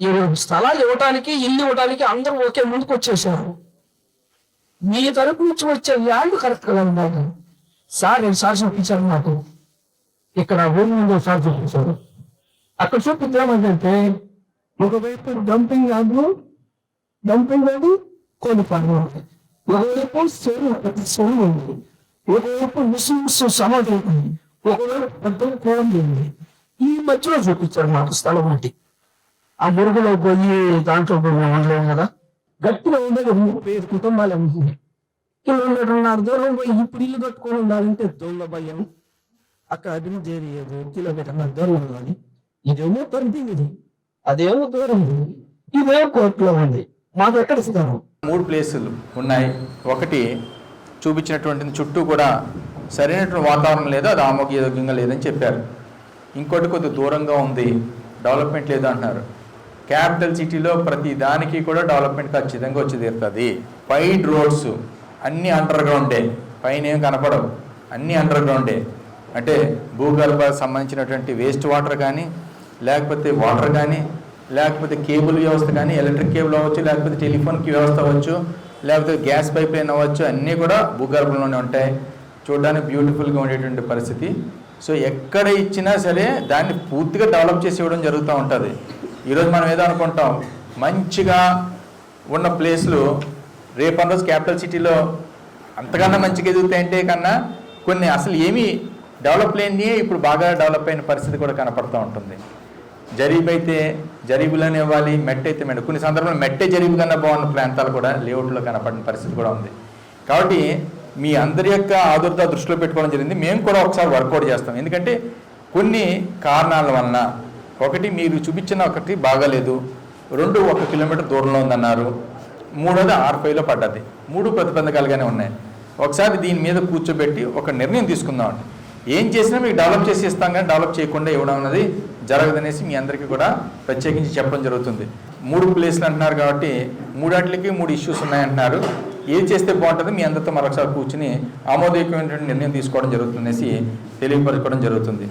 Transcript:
ఈ స్థలాలు ఇవ్వటానికి ఇల్లు ఇవ్వటానికి అందరూ ఒకే ముందుకు వచ్చేసారు మీ తరపు నుంచి వచ్చే ల్యాండ్ కరెక్ట్ కదా ఉండాలి. సార్ నేను సార్ చూపించారు నాకు. ఇక్కడ ఊరి ముందు సార్ చూపించారు. అక్కడ చూపించామంటే ఒకవైపు డంపింగ్ యార్డు డంపింగ్ యార్డు కోడి పండు ఒకవైపు చెరువు పెద్ద చెరువు ఉంది. ఒకవైపు ముస్లిమ్స్ సమాధి ఉంది. ఒకవైపు పెద్ద కోడి ఉంది. ఈ మధ్యలో చూపించారు నాకు స్థలం అంటే. ఆ మురుగులో పోయి దాంట్లో పోయి మేము ఉండలేము కదా. గట్టిగా ఉండదు పేరు ఐదు కుటుంబాలు ఉంది కిలోమీటర్న్నర దూరం పోయి ఇప్పుడు ఇల్లు కట్టుకొని ఉండాలంటే దొంగ భయం. అక్కడ అభివృద్ధి చేయలేదు కిలోమీటర్న్నర దూరం ఉండాలి ఇదేమో తండ్రి ఇది. అదేమో దూరం ఇదే ఇదేమో కోర్టులో ఉంది. మాకు ఎక్కడ ఇస్తారు మూడు ప్లేసులు ఉన్నాయి. ఒకటి చూపించినటువంటి చుట్టూ కూడా సరైనటువంటి వాతావరణం లేదు అది ఆమోగ్యయోగ్యంగా లేదని చెప్పారు. ఇంకోటి కొద్ది దూరంగా ఉంది. డెవలప్మెంట్ లేదు అంటున్నారు. క్యాపిటల్ సిటీలో ప్రతి దానికి కూడా డెవలప్మెంట్ ఖచ్చితంగా వచ్చి తీరుతుంది. వైడ్ రోడ్స్ అన్నీ అండర్ గ్రౌండే పైన ఏం కనపడవు. అన్నీ అండర్ గ్రౌండే అంటే భూగర్భ సంబంధించినటువంటి వేస్ట్ వాటర్ కానీ లేకపోతే వాటర్ కానీ లేకపోతే కేబుల్ వ్యవస్థ కానీ ఎలక్ట్రిక్ కేబుల్ అవ్వచ్చు లేకపోతే టెలిఫోన్ వ్యవస్థ అవ్వచ్చు లేకపోతే గ్యాస్ పైప్ లైన్ అవ్వచ్చు అన్నీ కూడా భూగర్భంలోనే ఉంటాయి. చూడడానికి బ్యూటిఫుల్గా ఉండేటువంటి పరిస్థితి. సో ఎక్కడ ఇచ్చినా సరే దాన్ని పూర్తిగా డెవలప్ చేసి ఇవ్వడం జరుగుతూ ఉంటుంది. ఈరోజు మనం ఏదో అనుకుంటాం. మంచిగా ఉన్న ప్లేస్లు రేపటి రోజు క్యాపిటల్ సిటీలో అంతకన్నా మంచిగా ఎదుగుతాయంటే కన్నా కొన్ని అసలు ఏమీ డెవలప్ లేనియే ఇప్పుడు బాగా డెవలప్ అయిన పరిస్థితి కూడా కనపడుతూ ఉంటుంది. జరీబు అయితే జరీబులోనే ఇవ్వాలి మెట్ అయితే మెట్ కొన్ని సందర్భంలో మెట్టే జరీబు కన్నా బాగున్న ప్రాంతాలు కూడా లేఅవుట్లో కనపడిన పరిస్థితి కూడా ఉంది. కాబట్టి మీ అందరి యొక్క ఆదుర్త దృష్టిలో పెట్టుకోవడం జరిగింది. మేము కూడా ఒకసారి వర్కౌట్ చేస్తాం. ఎందుకంటే కొన్ని కారణాల వలన ఒకటి మీరు చూపించిన ఒకటి బాగాలేదు. రెండు ఒక కిలోమీటర్ దూరంలో ఉందన్నారు. మూడోది ఆర్ఫైలో పడ్డది. మూడు ప్రతిబంధకాలుగానే ఉన్నాయి. ఒకసారి దీని మీద కూర్చోబెట్టి ఒక నిర్ణయం తీసుకుందాం ఏం చేసినా మీకు డెవలప్ చేసి ఇస్తాం కానీ డెవలప్ చేయకుండా ఇవ్వడం అనేది జరగదనేసి మీ అందరికీ కూడా ప్రత్యేకించి చెప్పడం జరుగుతుంది. మూడు ప్లేస్లు అంటున్నారు కాబట్టి మూడాట్లకి మూడు ఇష్యూస్ ఉన్నాయంటున్నారు. ఏది చేస్తే బాగుంటుంది మీ అందరితో మరొకసారి కూర్చుని ఆమోదయోగ్యమైనటువంటి నిర్ణయం తీసుకోవడం జరుగుతుందనేసి తెలియపరచుకోవడం జరుగుతుంది.